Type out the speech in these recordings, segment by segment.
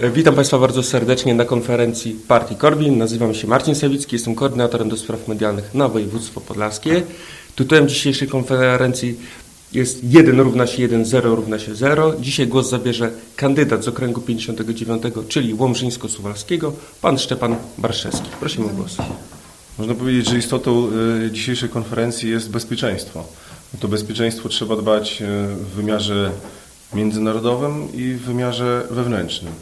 Witam Państwa bardzo serdecznie na konferencji Partii Korwin. Nazywam się Marcin Sawicki, jestem koordynatorem do spraw medialnych na województwo podlaskie. Tytułem dzisiejszej konferencji jest 1 równa się 1, 0 równa się 0. Dzisiaj głos zabierze kandydat z okręgu 59, czyli Łomżyńsko-Suwalskiego, pan Szczepan Barszewski. Prosimy o głos. Można powiedzieć, że istotą e, dzisiejszej konferencji jest bezpieczeństwo. To bezpieczeństwo trzeba dbać e, w wymiarze międzynarodowym i w wymiarze wewnętrznym.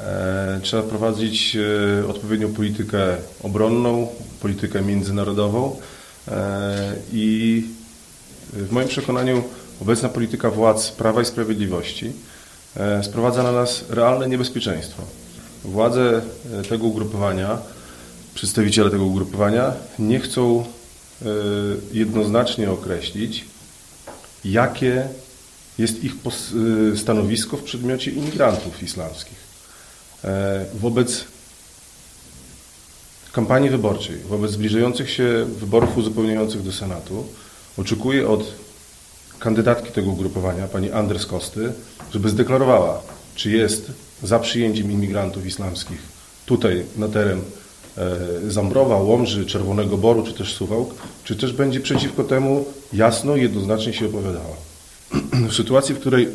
E, Trzeba prowadzić e, odpowiednią politykę obronną, politykę międzynarodową e, i w moim przekonaniu obecna polityka władz Prawa i Sprawiedliwości sprowadza na nas realne niebezpieczeństwo. Władze tego ugrupowania przedstawiciele tego ugrupowania nie chcą jednoznacznie określić, jakie jest ich e, stanowisko w przedmiocie imigrantów islamskich. E, Wobec kampanii wyborczej, wobec zbliżających się wyborów uzupełniających do Senatu, oczekuję od kandydatki tego ugrupowania, pani Anders Kosty, żeby zdeklarowała, czy jest za przyjęciem imigrantów islamskich tutaj na teren e, Zambrowa, Łomży, Czerwonego Boru, czy też Suwałk, czy też będzie przeciwko temu jasno i jednoznacznie się opowiadała. W sytuacji, w której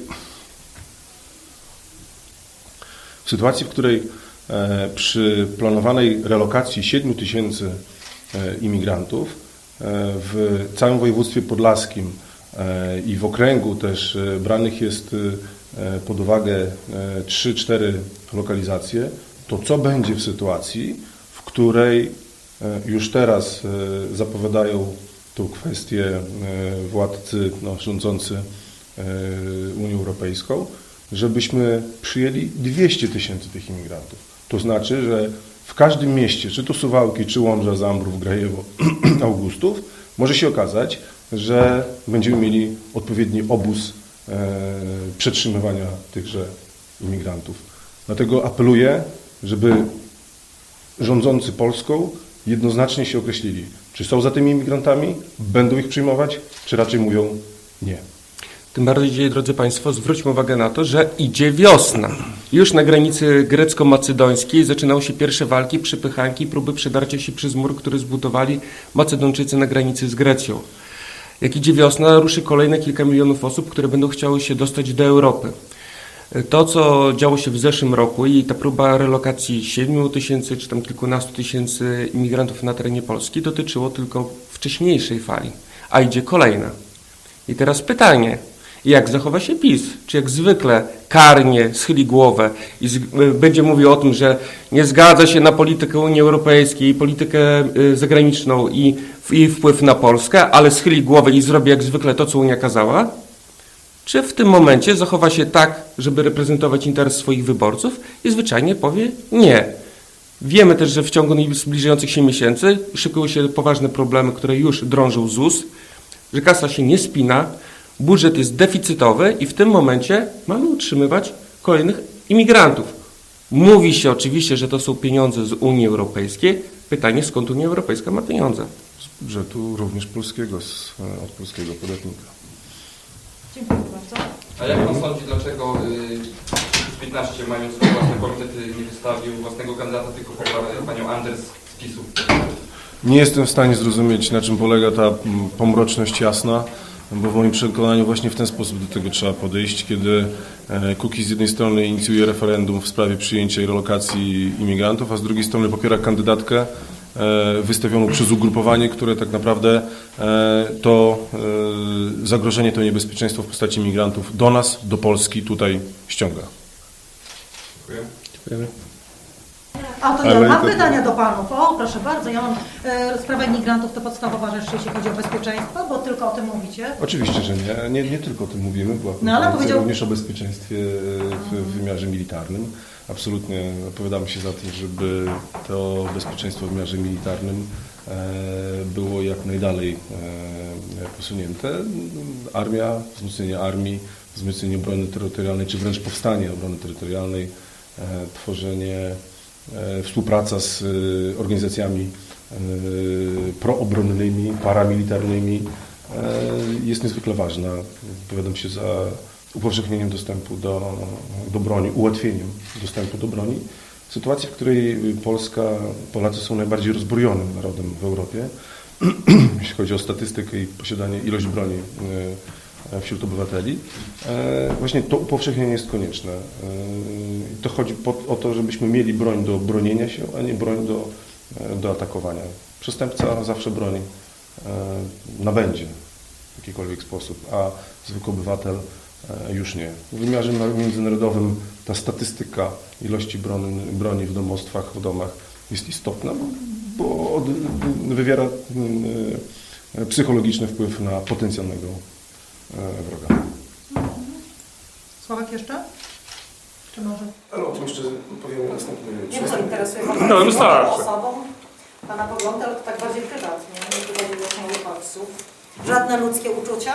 w sytuacji, w której e, przy planowanej relokacji 7 tysięcy e, imigrantów e, w całym województwie podlaskim i w okręgu też branych jest pod uwagę e, 3-4 lokalizacje, to co będzie w sytuacji, w której już teraz zapowiadają tą kwestię e, władcy no, rządzący e, Unią Europejską, żebyśmy przyjęli 200 tysięcy tych imigrantów. To znaczy, że w każdym mieście, czy to Suwałki, czy Łomża, Zambrów, Grajewo, Augustów, może się okazać, że będziemy mieli odpowiedni obóz e, przetrzymywania tychże imigrantów. Dlatego apeluję, żeby rządzący Polską jednoznacznie się określili, czy są za tymi imigrantami, będą ich przyjmować, czy raczej mówią nie. Tym bardziej, drodzy Państwo, zwróćmy uwagę na to, że idzie wiosna. Już na granicy grecko-macedońskiej zaczynały się pierwsze walki, przypychanki, próby przedarcia się przez mur, który zbudowali Macedończycy na granicy z Grecją. Jak idzie wiosna, ruszy kolejne kilka milionów osób, które będą chciały się dostać do Europy. To, co działo się w zeszłym roku i ta próba relokacji 7 tysięcy czy tam kilkunastu tysięcy imigrantów na terenie Polski dotyczyło tylko wcześniejszej fali, a idzie kolejna. I teraz pytanie, jak zachowa się PiS? Czy jak zwykle karnie, schyli głowę i y, będzie mówił o tym, że nie zgadza się na politykę Unii Europejskiej, politykę y, zagraniczną i, i wpływ na Polskę, ale schyli głowę i zrobi jak zwykle to, co Unia kazała? Czy w tym momencie zachowa się tak, żeby reprezentować interes swoich wyborców i zwyczajnie powie nie? Wiemy też, że w ciągu zbliżających się miesięcy szykują się poważne problemy, które już drążą ZUS, że kasa się nie spina, budżet jest deficytowy i w tym momencie mamy utrzymywać kolejnych imigrantów. Mówi się oczywiście, że to są pieniądze z Unii Europejskiej. Pytanie, skąd Unia Europejska ma pieniądze? Z budżetu również polskiego, e, od polskiego podatnika. Dziękuję bardzo. A jak pan sądzi, dlaczego y, 15 mając swój własny komitet y, nie wystawił własnego kandydata, tylko poparł panią Anders z PiSu? Nie jestem w stanie zrozumieć, na czym polega ta pomroczność jasna, bo w moim przekonaniu właśnie w ten sposób do tego trzeba podejść, kiedy e, Kukiz z jednej strony inicjuje referendum w sprawie przyjęcia i relokacji imigrantów, a z drugiej strony popiera kandydatkę wystawioną przez ugrupowanie, które tak naprawdę e, to e, zagrożenie, to niebezpieczeństwo w postaci imigrantów do nas, do Polski tutaj ściąga. Dziękuję. Dziękujemy. A to ja Ale mam to- pytania do panów. O, proszę bardzo, ja mam e, sprawa imigrantów to podstawowa rzecz, jeśli chodzi o bezpieczeństwo, bo tylko o tym mówicie. Oczywiście, że nie. Nie, nie tylko o tym mówimy, była No, ale powiedział- również o bezpieczeństwie e, w, w wymiarze militarnym. Absolutnie opowiadamy się za tym, żeby to bezpieczeństwo w wymiarze militarnym e, było jak najdalej e, posunięte. Armia, wzmocnienie armii, wzmocnienie obrony terytorialnej, czy wręcz powstanie obrony terytorialnej, e, tworzenie, współpraca z organizacjami proobronnymi, paramilitarnymi jest niezwykle ważna. Opowiadam się za upowszechnieniem dostępu do, do broni, ułatwieniem dostępu do broni. Sytuacji, w której Polska, Polacy są najbardziej rozbrojonym narodem w Europie, jeśli chodzi o statystykę i posiadanie, ilość broni e, wśród obywateli, e, właśnie to upowszechnienie jest konieczne. E, To chodzi o to, żebyśmy mieli broń do bronienia się, a nie broń do, do atakowania. Przestępca zawsze broni nabędzie w jakikolwiek sposób, a zwykły obywatel już nie. W wymiarze na- międzynarodowym ta statystyka ilości broni, broni w domostwach, w domach jest istotna, bo, bo od, wywiera e, psychologiczny wpływ na potencjalnego e, wroga. Sławek jeszcze? Czy może? Ale o tym jeszcze powiemy następny Nie co interesuje No, Pana wystarczy. osobą, Pana poglądy, ale to tak bardziej prywatnie, nie tutaj wyjaśniał uchodźców. Żadne ludzkie uczucia,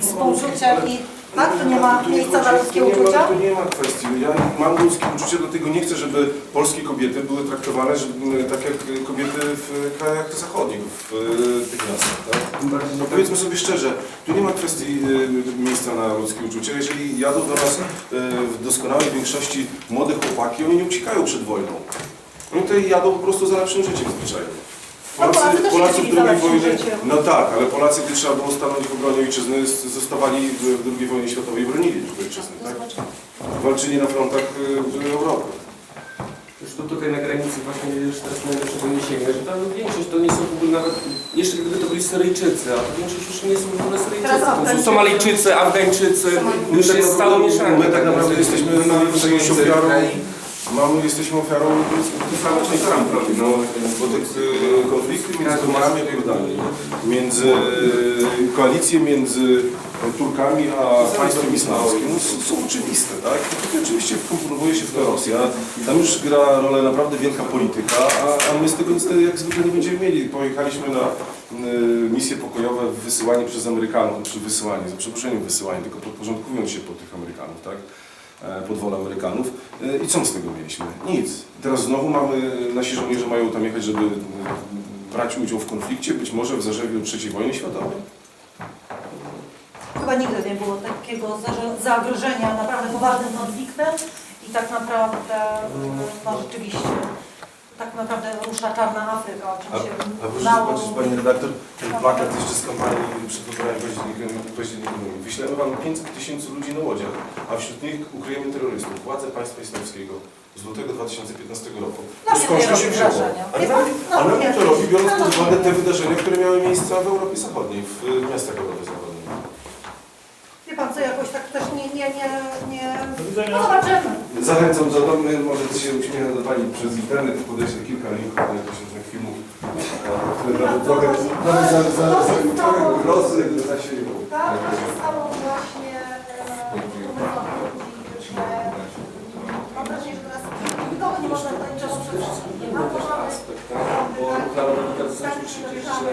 współczucia i tak, tu nie ma miejsca na ludzkie tu nie uczucia? Ma, tu nie ma kwestii. Ja mam ludzkie uczucia, dlatego nie chcę, żeby polskie kobiety były traktowane żeby, tak jak kobiety w krajach zachodnich, w e, tych miastach. Tak? No powiedzmy sobie szczerze, tu nie ma kwestii e, miejsca na ludzkie uczucia. Jeżeli jadą do nas e, w doskonałej większości młode chłopaki, oni nie uciekają przed wojną. Oni tutaj jadą po prostu za lepszym życiem zwyczajnie. No, Polacy też Polacy w II wojnie, no tak, ale Polacy, gdy trzeba było stanąć w obronie ojczyzny, zostawali w II wojnie światowej i bronili ojczyzny, tak? Walczyli na frontach y, Europy. Już to tutaj na granicy właśnie już teraz najlepsze doniesienie, że tam większość to nie są w ogóle nawet, jeszcze gdyby to byli Syryjczycy, a to większość już nie są w ogóle Syryjczycy. To są. Somalijczycy, Afgańczycy, już jest stałe mieszanie. My tak naprawdę jesteśmy jesteśmy ofiarą, mamy, jesteśmy ofiarą tych samych konfliktów, no, bo y, konflikty między Turkami a Kurdami, między koalicje między Turkami a państwem islamskim no, są, oczywiste, tak? I oczywiście wkomponowuje się w to Rosja, tam już gra rolę naprawdę wielka polityka, a, a my z tego niestety jak zwykle nie będziemy mieli. Pojechaliśmy na y, misje pokojowe wysyłanie przez Amerykanów, czy wysyłanie, za przeproszeniem wysyłanie, tylko podporządkując się pod tych Amerykanów, tak? E, pod wolę Amerykanów. E, I co z tego mieliśmy? Nic. Teraz znowu mamy, nasi żołnierze mają tam jechać, żeby e, brać udział w konflikcie, być może w zarzewiu III wojny światowej. Chyba nigdy nie było takiego zagrożenia naprawdę poważnym konfliktem i tak naprawdę, no rzeczywiście, tak naprawdę rusza czarna Afryka, o czym A, się a proszę zobaczyć, Pani redaktor, ten plakat jeszcze z kampanii przed wyborami październikowym- październikowymi. Wyślemy Wam 500 tysięcy ludzi na łodziach, a wśród nich ukryjemy terrorystów, władze państwa islamskiego z lutego 2015 roku. Skądś nie to się wzięło? Ale Wie pan? na- No, A na mnie nie. to robi, biorąc No, pod no. uwagę te wydarzenia, które miały miejsce w Europie Zachodniej, w miastach Europy Zachodniej. Wie pan co, jakoś tak też nie, nie, nie, nie... No zobaczymy. Zachęcam do domy, może się uśmiechnę do Pani przez internet, podejść do kilka linków do tysięcznych filmów, e, które nawet trochę, za, za, za, trochę grozy da się Tak, to się stało właśnie e. Mam wrażenie, że teraz nikogo nie można tutaj niczego. Mam aspekt, tak? Bo Klara Rodriguez zaczął krzyczeć, że